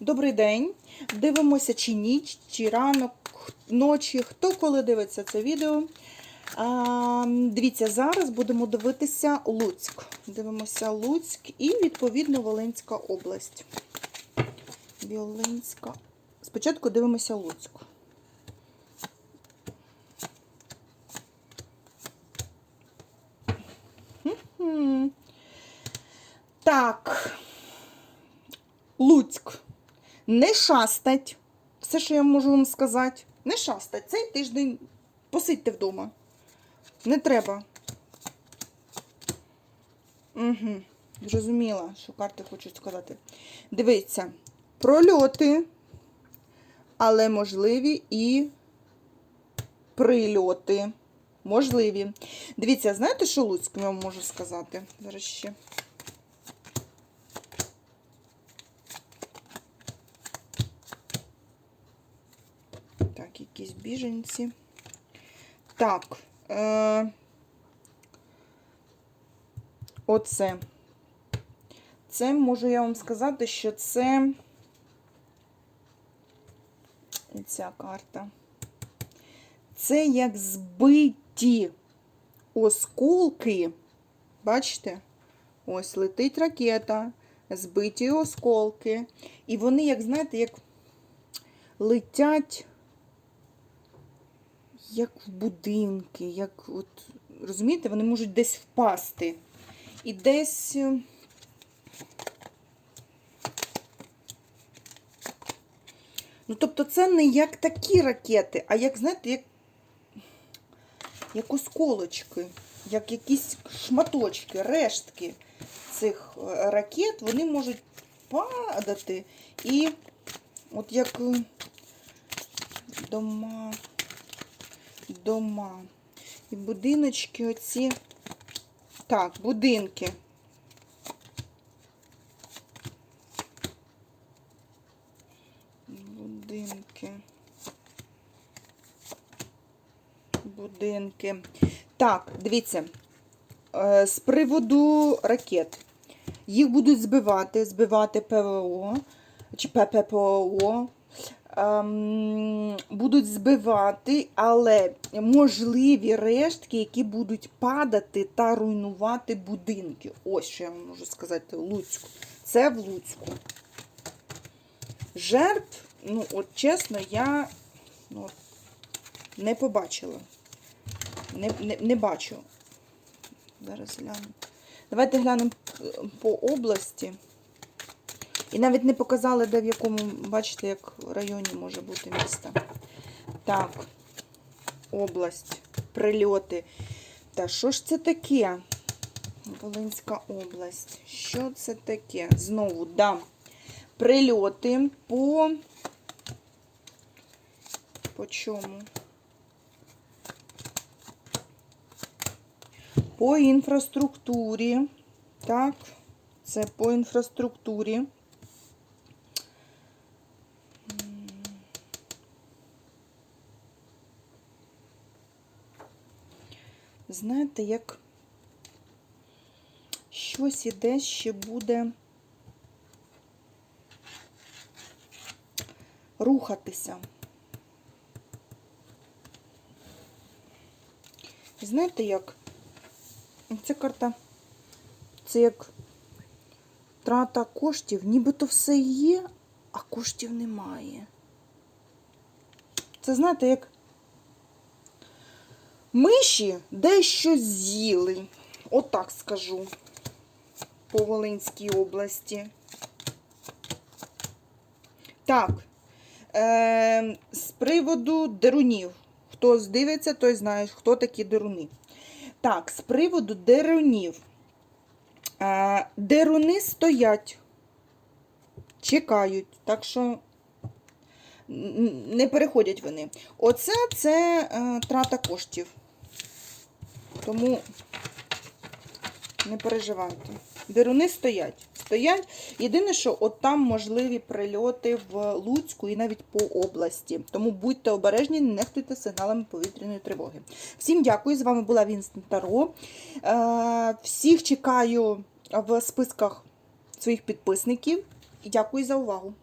Добрий день. Дивимося, чи ніч, чи ранок, ночі, хто коли дивиться це відео. А, дивіться, зараз будемо дивитися Луцьк. Дивимося Луцьк і, відповідно, Волинська область. Волинська. Спочатку дивимося Луцьк. Так. Луцьк. Не шастать. Все, що я можу вам сказати. Не шастать. Цей тиждень посидьте вдома. Не треба. Угу. Зрозуміла, що карти хочуть сказати. Дивіться, прольоти, але можливі і прильоти. Можливі. Дивіться, знаєте, що Луцьк я вам можу сказати? Зараз ще. Так, якісь біженці. Так. Е, оце. Це можу я вам сказати, що це ця карта. Це як збиті осколки. Бачите? Ось летить ракета, збиті осколки. І вони, як знаєте, як летять як в будинки, як от, розумієте, вони можуть десь впасти. І десь. е, Ну, тобто, це не як такі ракети, а як, знаєте, як, як осколочки, як якісь шматочки, рештки цих е, ракет, вони можуть падати і от як е, дома дома. І будиночки оці. Так, будинки. Будинки. Будинки. Так, дивіться. Е, З приводу ракет. Їх будуть збивати, збивати ПВО чи ПППО будуть збивати, але можливі рештки, які будуть падати та руйнувати будинки. Ось що я вам можу сказати, Луцьку. Це в Луцьку. Жертв, ну, от чесно, я ну, не побачила. Не, не, не бачу. Зараз гляну. Давайте глянемо е, по області. І навіть не показали, де в якому, бачите, як в районі може бути місто. Так, область, прильоти. Та що ж це таке? Волинська область. Що це таке? Знову, да. Прильоти по. По чому? По інфраструктурі. Так, це по інфраструктурі. Знаєте, як щось іде ще буде рухатися. Знаєте, як? Ця карта, це як трата коштів, нібито все є, а коштів немає. Це знаєте, як Миші дещо з'їли, отак скажу, по Волинській області. Так, е, з приводу дерунів. Хто здивиться, той знає, хто такі деруни. Так, з приводу дерунів. Е, деруни стоять, чекають, так що не переходять вони. Оце це е, трата коштів. Тому не переживайте. Деруни стоять. Стоять. Єдине, що от там можливі прильоти в Луцьку і навіть по області. Тому будьте обережні, не нехтуйте сигналами повітряної тривоги. Всім дякую. З вами була Вінстон Таро. Е, Всіх чекаю в списках своїх підписників. Дякую за увагу.